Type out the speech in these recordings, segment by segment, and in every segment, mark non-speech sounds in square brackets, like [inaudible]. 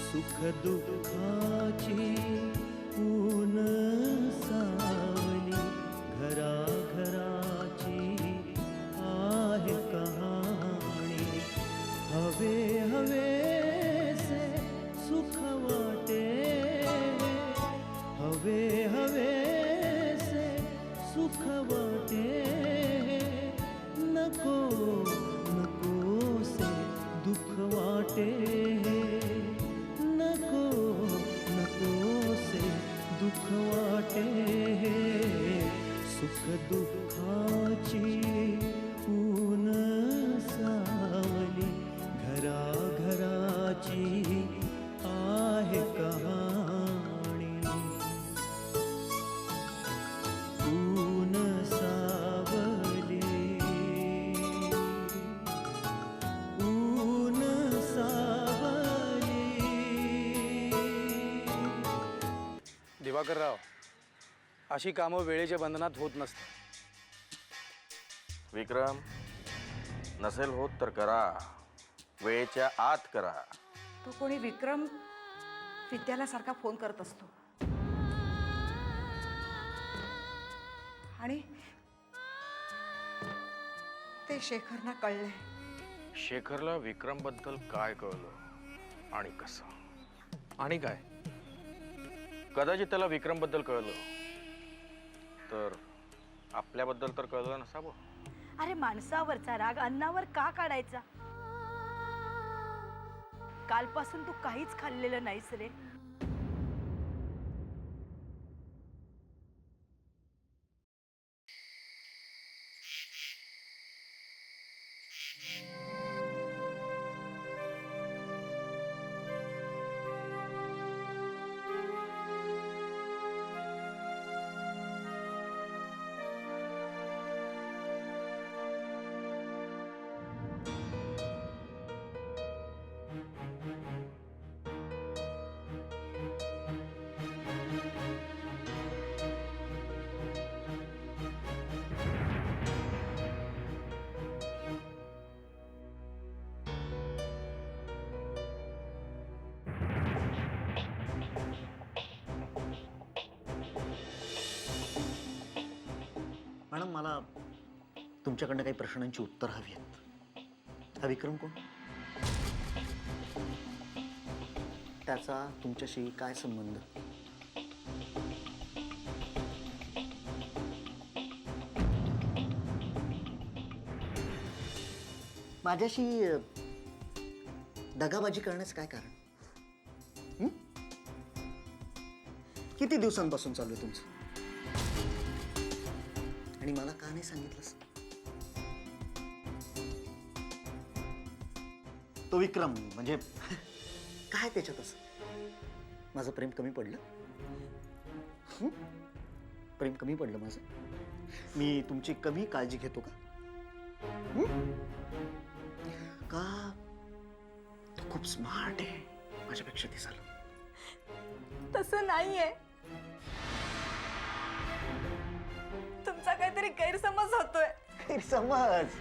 सुख दुःखाची दिवाकरराव अशी कामं वेळेच्या बंधनात होत नसतात. विक्रम नसेल होत तर करा. वेळेच्या आत करा. तो कोणी विक्रम विद्याला सारखा फोन करत असतो. आणि ते शेखरना कळलंय. शेखरला विक्रमबद्दल काय कळलं? आणि कसं? आणि काय? कदाचित त्याला विक्रमबद्दल कळलं. तर आपल्याबद्दल तर कळलं नसावं अरे माणसावरचा राग अन्नावर का काढायचा? कालपासून तू काहीच खाल्लेलं नाहीस रे. मॅडम मला तुमच्याकडनं काही प्रश्नांची उत्तर हवी आहेत. हा विक्रम कोण? त्याचा तुमच्याशी काय संबंध? माझ्याशी दगाबाजी करण्याचं काय कारण? किती दिवसांपासून चालू आहे तुमचं? आणि मला का नाही सांगितलंस? तो विक्रम म्हणजे काय त्याच्यात असं? माझं प्रेम कमी पडलं? हं? प्रेम कमी पडलं माझं? मी तुमची कमी काळजी घेतो का? हं? का? तो खूप स्मार्ट आहे माझ्यापेक्षा ते झालं. तसं नाहीये. तुमचा काहीतरी गैरसमज होतोय. गैरसमज?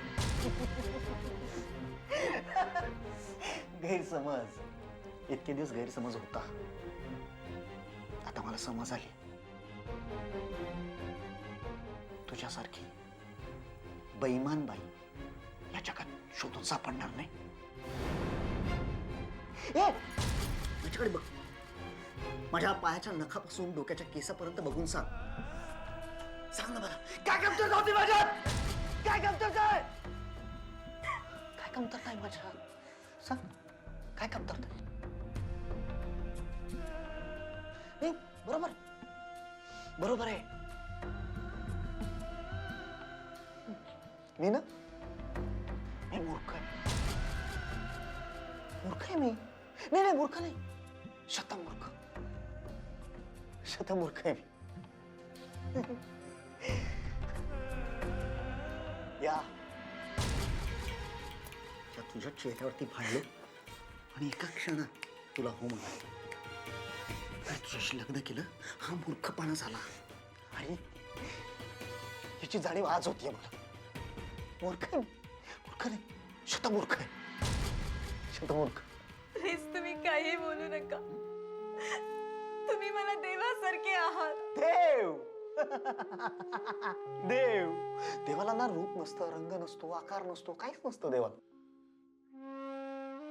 गैरसमज. इतके दिवस गैरसमज होता. आता मला समज आली. तुझ्यासारखी बैमान बाई या जगात शोधून सापडणार नाही. ए माझ्याकडे बघ. माझ्या पायाच्या नखापासून डोक्याच्या केसापर्यंत बघून सांग. सांग ना मला. काय कमतरता होती माझ्यात? काय कमतरता आहे काय कमतरता आहे माझ्यात? सांग. काय कमतरता आहे नाही बरोबर? बरोबर आहे. मी ना? मी मूर्ख आहे. मूर्ख आहे मी? नाही नाही मूर्ख नाही. शतमूर्ख. शतमूर्ख आहे मी. या. या तुझ्या चेहऱ्यावरती भांडलो आणि एका क्षणात तुला हो म्हणाले. अरे तुझ्याशी लग्न केलं हा मूर्खपणा झाला. आणि याची जाणीव आज होतीये मला. मूर्ख आहे. मी. मूर्ख नाही. शतमूर्ख आहे. शतमूर्ख. प्लीज तुम्ही काही बोलू नका. तुम्ही मला देवासारखे आहात. देव! [laughs] देव. देवाला ना रूप नसतं रंग नसतो आकार नसतो काहीच नसतं देवाला.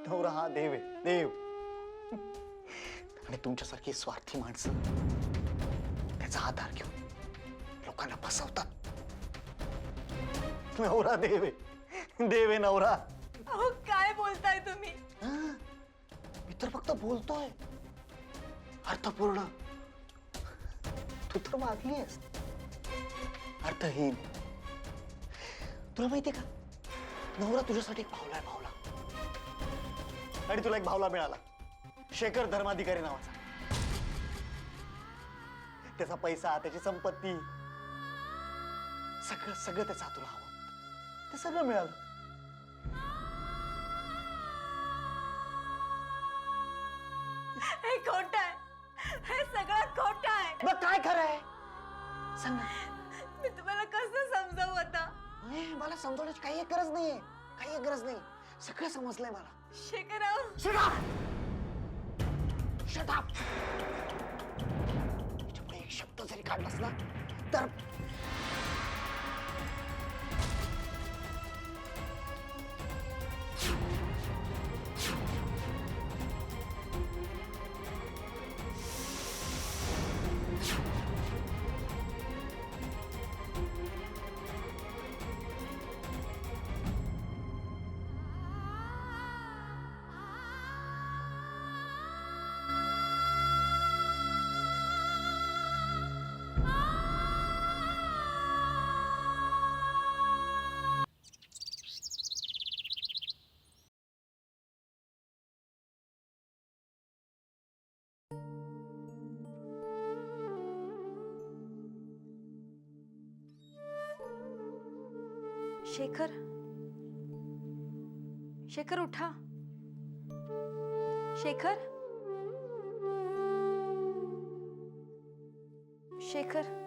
नवरा हा देव आहे देव. आणि तुमच्यासारखी स्वार्थी माणसं त्याचा आधार घेऊन लोकांना फसवतात. नवरा देव आहे. देव आहे नवरा. अहो काय बोलताय तुम्ही? मी तर फक्त बोलतोय. अर्थपूर्ण. तू तर आहेस अर्थहीन. तुला माहितीये का? नवरा तुझ्यासाठी एक भावला आहे भावला. आणि तुला एक भावला मिळाला. शेखर धर्माधिकारी नावाचा. त्याचा पैसा त्याची संपत्ती सगळं सगळं त्याचं तुला हवं. ते सगळं मिळालं. खोट मग काय खरं आहे सांग. ना मी तुम्हाला कसं समजावू आता? मला समजवण्याची काही एक गरज नाहीये. काही एक गरज नाही. सगळं समजलंय मला. शेखरराव. Up! याच्यापुढे एक शब्द जरी काढलास ना तर शेखर? शेखर उठा. शेखर? शेखर?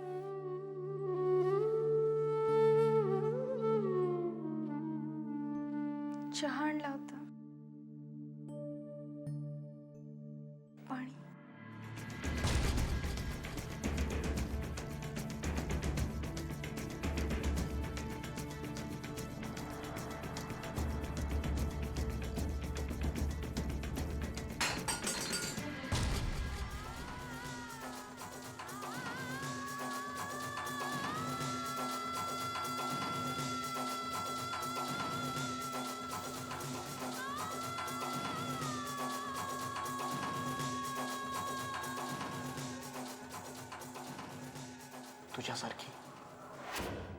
तुझ्यासारखी.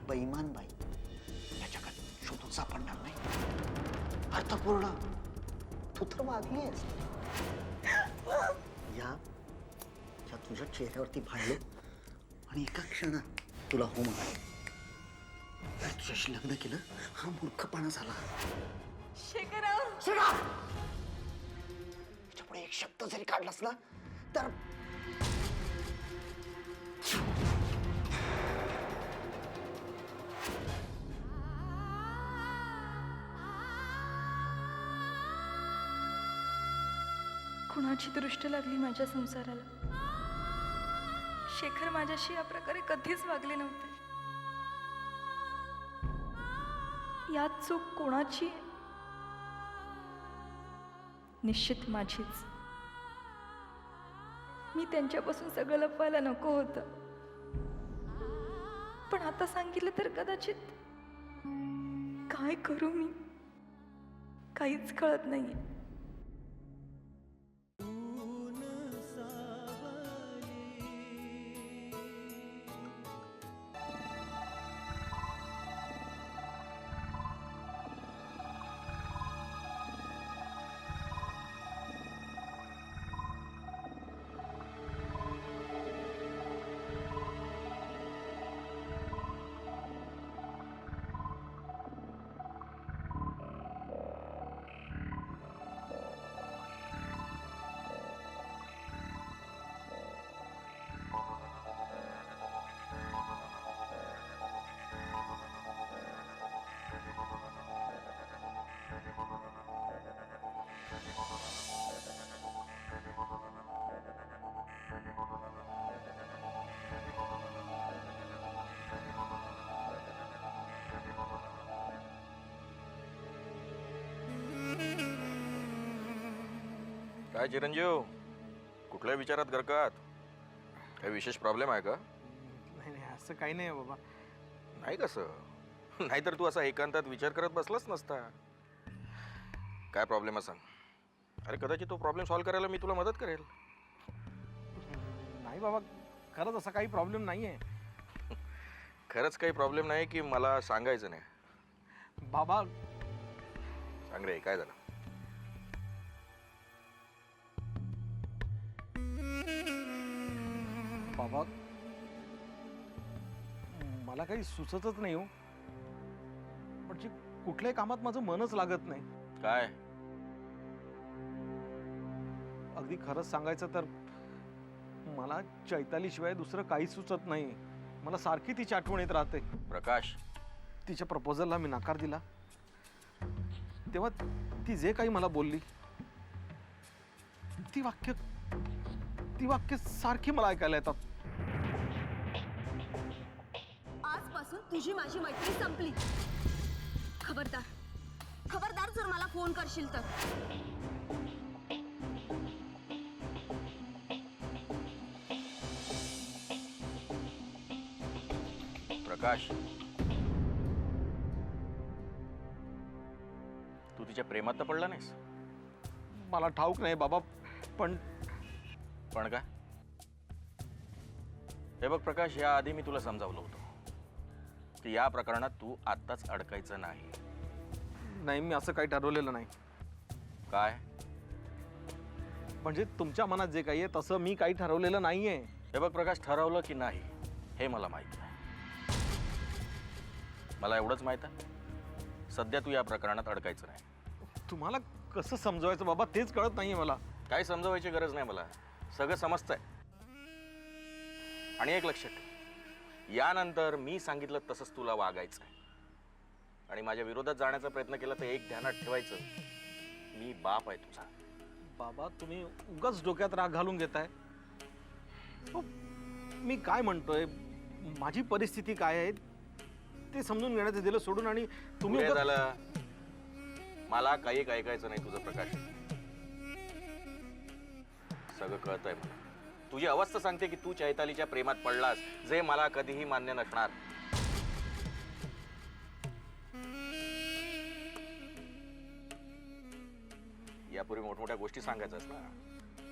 बैमान बाई. या जगात शोधून सापडणार नाही. अर्थपूर्ण. तू तर वागली आहेस. या या तुझ्या चेहऱ्यावरती भांडलो आणि एका क्षणात तुला हो म्हणाले. तुझ्याशी लग्न केलं हा मूर्खपणा झाला. याच्यापुढे एक शब्द जरी काढलास ना तर कुणाची दृष्ट लागली माझ्या संसाराला. शेखर माझ्याशी या प्रकारे कधीच वागले नव्हते. यात चूक कोणाची? निश्चित माझीच. मी त्यांच्यापासून सगळं लपवायला नको होतं. पण आता सांगितलं तर कदाचित काय करू मी? काहीच कळत नाहीये. काय चिरंजीव? कुठल्या विचारात गरकात काही विशेष प्रॉब्लेम आहे का? नाही नाही असं काही नाही बाबा. नाही कसं? नाहीतर तू असा एकांतात विचार करत बसलाच नसता. काय प्रॉब्लेम आहे सांग? अरे कदाचित तो प्रॉब्लेम सॉल्व्ह करायला मी तुला मदत करेल. नाही बाबा खरंच असा काही प्रॉब्लेम नाही आहे खरंच काही प्रॉब्लेम नाही की मला सांगायचं नाही. बाबा. सांग रे काय झालं? बाबा. मला काही सुचतच नाही हो. म्हणजे कुठल्याही कामात माझं मनच लागत नाही. काय? अगदी खरंच सांगायचं तर मला चैतालीशिवाय दुसरं काहीच सुचत नाही. मला सारखी तिची आठवण येत राहते. प्रकाश. तिच्या प्रपोजलला मी नकार दिला. तेव्हा ती जे काही मला बोलली ती वाक्य ती वाक्य सारखी मला ऐकायला येतात. तुझी माझी मैत्री संपली. खबरदार. खबरदार जर मला फोन करशील तर. प्रकाश. तू तिच्या प्रेमात तर पडला नाहीस? मला ठाऊक नाही बाबा पण पण काय हे बघ प्रकाश या आधी मी तुला समजावलं होतं. या प्रकरणात तू आत्ताच अडकायचं नाही. नाही मी असं काही ठरवलेलं नाही. काय? म्हणजे तुमच्या मनात जे काही आहे तसं मी काही ठरवलेलं नाहीये. हे बघ प्रकाश ठरवलं की नाही हे मला माहीत आहे. मला एवढंच माहीत आहे. सध्या तू या प्रकरणात अडकायचं नाही. तुम्हाला कसं समजवायचं बाबा तेच कळत नाहीये मला. काही समजवायची गरज नाही मला. सगळं समजतंय. आणि एक लक्षात ठेव. यानंतर मी सांगितलं तसंच तुला वागायचं आहे आणि माझ्या विरोधात जाण्याचा प्रयत्न केला तर एक ध्यानात ठेवायचं मी बाप आहे तुझा. बाबा तुम्ही उगाच डोक्यात राग घालून घेताय. हो, मी काय म्हणतोय? माझी परिस्थिती काय आहे? ते समजून घेण्याचं दिलं सोडून आणि तुम्ही पुरे उगाच- झालं. मला काही एक ऐकायचं नाही तुझं प्रकाश. सगळं कळतंय मला. तुझी अवस्था सांगते की तू चैतालीच्या प्रेमात पडलास जे मला कधीही मान्य नसणार. यापूर्वी मोठमोठ्या गोष्टी सांगायच्यास ना.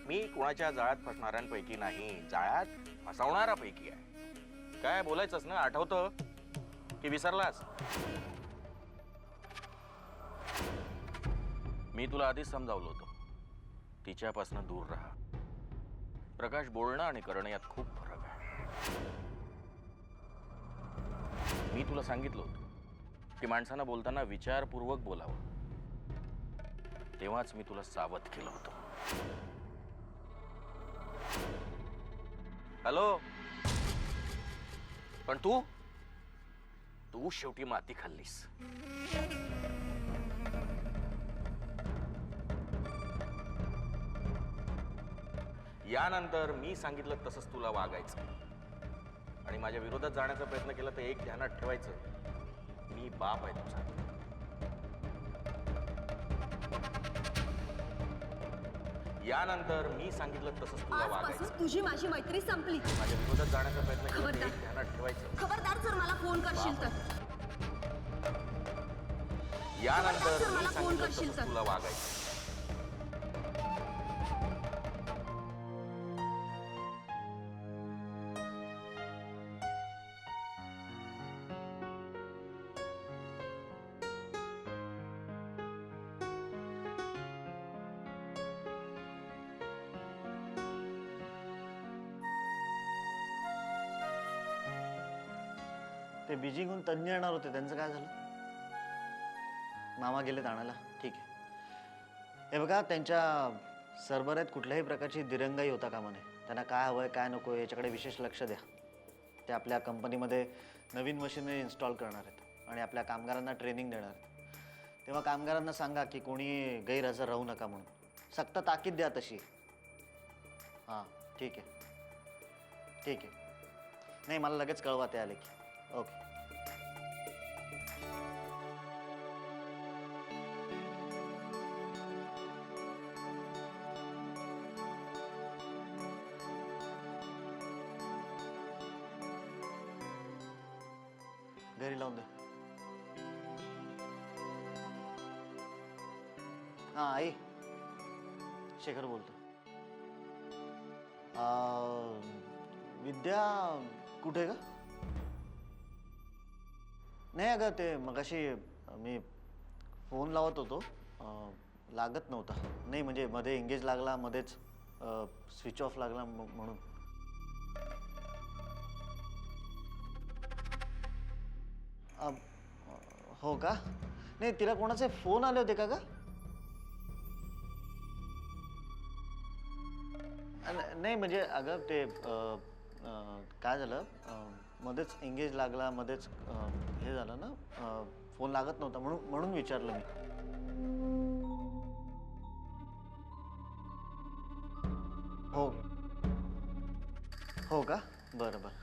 मी कुणाच्या जाळ्यात फसणाऱ्यांपैकी नाही जाळ्यात फसवणाऱ्यापैकी आहे. काय बोलायचंच ना आठवतं? की विसरलास? मी तुला आधीच समजावलं होतं. तिच्यापासून दूर राहा. प्रकाश बोलणं आणि करणं यात खूप फरक आहे. मी तुला सांगितलं होतं की माणसांना बोलताना विचारपूर्वक बोलावं. तेव्हाच मी तुला सावध केलं होतं. हॅलो? पण तू? तू शेवटी माती खाल्लीस. यानंतर मी सांगितलं तसंच तुला वागायचं. आणि माझ्या विरोधात जाण्याचा प्रयत्न केला तर एक ध्यानात ठेवायचं मी बाप आहे तुझा. यानंतर मी सांगितलं तसंच तुला वागायचं. तुझी माझी मैत्री संपली. माझ्या विरोधात जाण्याचा प्रयत्न केला तर खबरदार. एक ध्यानात ठेवायचं. खबरदार जर मला फोन करशील तर. यानंतर मी सांगितलं तसंच. तुला वागायचं. ते बीजिंगहून तज्ज्ञ येणार होते. त्यांचं काय झालं? मामा गेलेत आणायला. ठीक आहे. हे बघा त्यांच्या सरबऱ्यात कुठल्याही प्रकारची दिरंगाई होता कामा नये. त्यांना काय हवं आहे काय नको आहे याच्याकडे विशेष लक्ष द्या. ते आपल्या कंपनीमध्ये नवीन मशीनरी इन्स्टॉल करणार आहेत आणि आपल्या कामगारांना ट्रेनिंग देणार आहेत. तेव्हा कामगारांना सांगा की कोणी गैरहजर राहू नका म्हणून. सक्त ताकीद द्या तशी. हां ठीक आहे. ठीक आहे. नाही मला लगेच कळवा ते आले की. ओके घरी लावून दे हा आई शेखर बोलतो आ, विद्या कुठे का नाही अगं ते मगाशी मी फोन लावत होतो. अं, लागत नव्हता. नाही म्हणजे मध्ये एंगेज लागला मध्येच स्विच ऑफ लागला म- म्हणून. अं, हो का? नाही तिला कोणाचे फोन आले होते का ग? अन- नाही म्हणजे अगं ते अं, अं, काय झालं? अं, मध्येच एंगेज लागला मध्येच अं, हे झालं ना फोन लागत नव्हता म्हणून म्हणून विचारलं मी. हो. हो का? बरं बरं.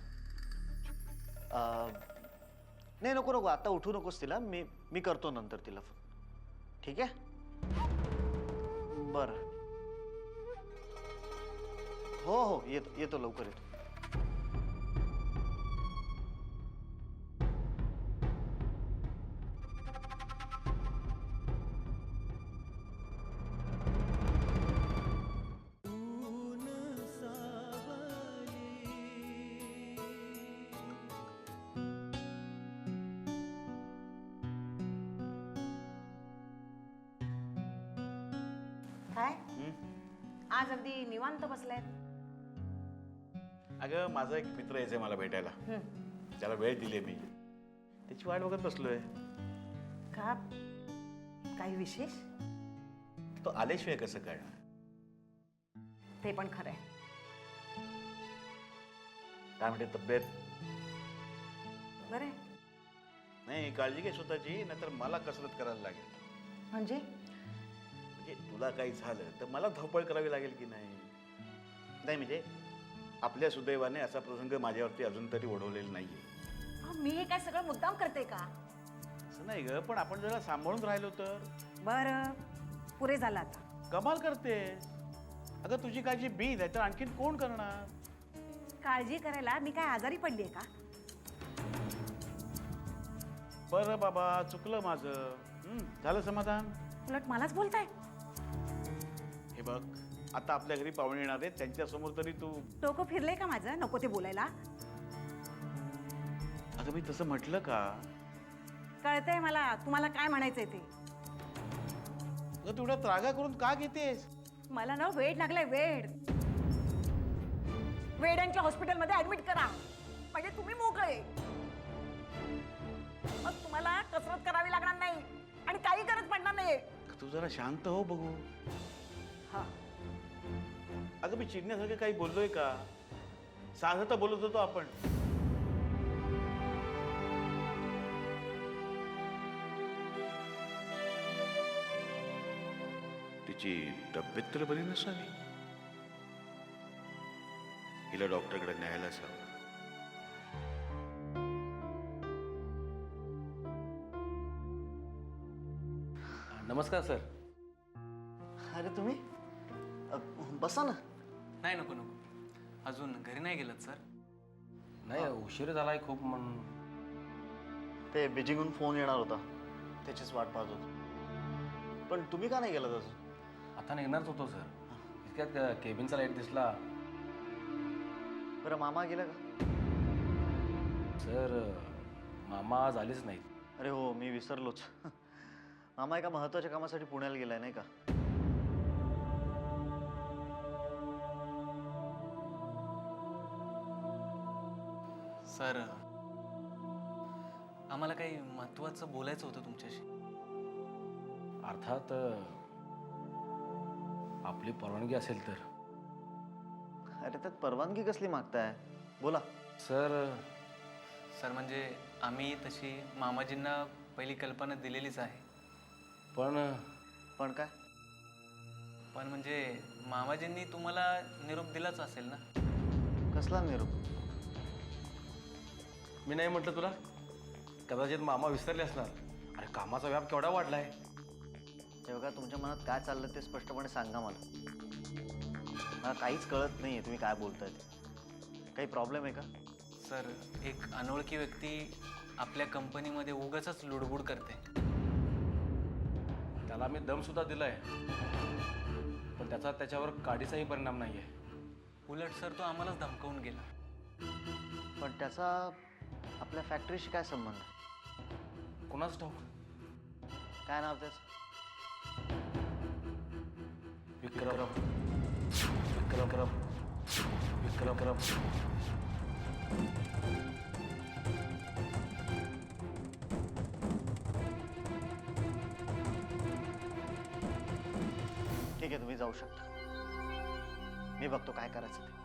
नाही नको नको. आता उठू नकोस तिला. मी मी करतो नंतर तिला फोन. ठीक आहे? बरं. हो हो. येतो येतो लवकर येतो. आज अगदी निवांत बसलाय अगं माझा एक मित्र यायचंय मला भेटायला. त्याला वेळ दिली मी. त्याची वाट बघत बसलोय. का? काही विशेष? तो आल्याशिवाय कसं कळणार? ते पण खरंय काय म्हणते तब्येत? बरं नाही काळजी घे स्वतःची नाहीतर मला कसरत करायला लागेल. म्हणजे? म्हणजे तुला काही झालं तर मला धावपळ करावी लागेल की नाही? नाही म्हणजे आपल्या सुदैवाने असा प्रसंग माझ्यावरती अजून तरी ओढवलेला नाहीये. अहो, मी हे काय सगळं मुद्दाम करते का? असं नाही ग पण आपण जरा सांभाळून राहिलो तर. बरं पुरे झालं आता. कमाल करते. अगं तुझी काळजी बी नाही तर आणखीन कोण करणार? काळजी करायला मी काय आजारी पडलीये का? बरं बाबा चुकलं माझं. हं, झालं समाधान? उलट मलाच बोलताय. बघ आता आपल्या घरी पाहुणे येणार आहेत त्यांच्यासमोर तरी तू डोकं फिरलंय का माझं? नको ते बोलायला. अगं मी तसं म्हटलं का? कळतंय मला तुम्हाला काय म्हणायचंय ते. अगं त्रागा करून का घेतेस? मला ना वेळ लागलाय वेळ वेड्यांच्या हॉस्पिटलमध्ये ऍडमिट करा. म्हणजे तुम्ही मोकळे. मग तुम्हाला कसरत करावी लागणार नाही आणि काही गरज पडणार नाही तू जरा शांत हो बघू. हा. अगं मी चिडण्यासारखं काही बोललोय का? साधं तर बोलत होतो आपण. तिची तब्येत तर बरी नसावी. हिला डॉक्टरकडे न्यायला हवं नमस्कार सर. बसा ना. नाही नको नको. अजून घरी नाही गेलात सर? नाही उशीर झालाय खूप म्हणून. ते बीजिंगहून फोन येणार होता. त्याचीच वाट पाहत होतो. पण तुम्ही का नाही गेलात अजून? आता निघणारच होतो सर. इतक्यात केबिनचा लाइट दिसला. बरं मामा गेला का? सर मामा आज आलेच नाहीत. अरे हो मी विसरलोच. [laughs] मामा एका महत्त्वाच्या कामासाठी पुण्याला गेलाय नाही का? सर आम्हाला काही महत्त्वाचं बोलायचं होतं तुमच्याशी. अर्थात आपली परवानगी असेल तर. अरे त्यात परवानगी कसली मागताय? बोला. सर सर म्हणजे आम्ही तशी मामाजींना पहिली कल्पना दिलेलीच आहे. पण पण काय? पण म्हणजे मामाजींनी तुम्हाला निरोप दिलाच असेल ना? कसला निरोप? मी नाही म्हटलं तुला? कदाचित मामा विसरले असणार. अरे कामाचा व्याप केवढा वाढलाय? हे बघा तुमच्या मनात काय चाललं ते स्पष्टपणे सांगा मला. मला काहीच कळत नाहीये तुम्ही काय बोलताय ते. काही प्रॉब्लेम आहे का? सर एक अनोळखी व्यक्ती आपल्या कंपनीमध्ये उगाच लुडबुड करते. त्याला मी दम सुद्धा दिलाय. पण त्याचा त्याच्यावर काडीचाही परिणाम नाही आहे उलट सर तो आम्हालाच धमकावून गेला. पण त्याचा आपल्या फॅक्टरीशी काय संबंध? कुणाच ठाऊक काय नाव त्याचं? विक्रम. विक्रम विक्रम. विक्रम विक्रम. ठीक आहे तुम्ही जाऊ शकता. मी बघतो काय करायचं ते.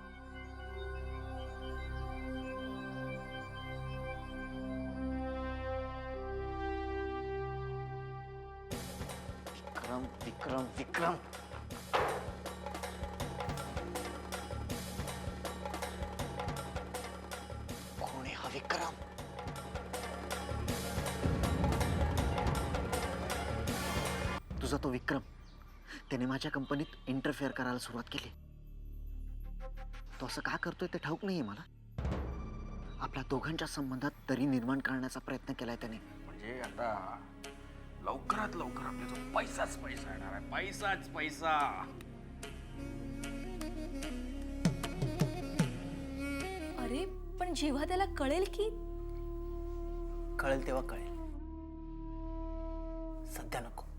विक्रम कोण आहे हा विक्रम तुझा तो विक्रम त्याने माझ्या कंपनीत इंटरफेअर करायला सुरुवात केली. तो असं का करतोय ते ठाऊक नाहीये मला. आपल्या दोघांच्या संबंधात तरी निर्माण करण्याचा प्रयत्न केलाय त्याने. म्हणजे आता लवकरात लवकर आपल्या जो पैसाच पैसा येणार आहे. पैसाच पैसा. अरे पण जेव्हा त्याला कळेल की? कळेल तेव्हा कळेल. सध्या नको.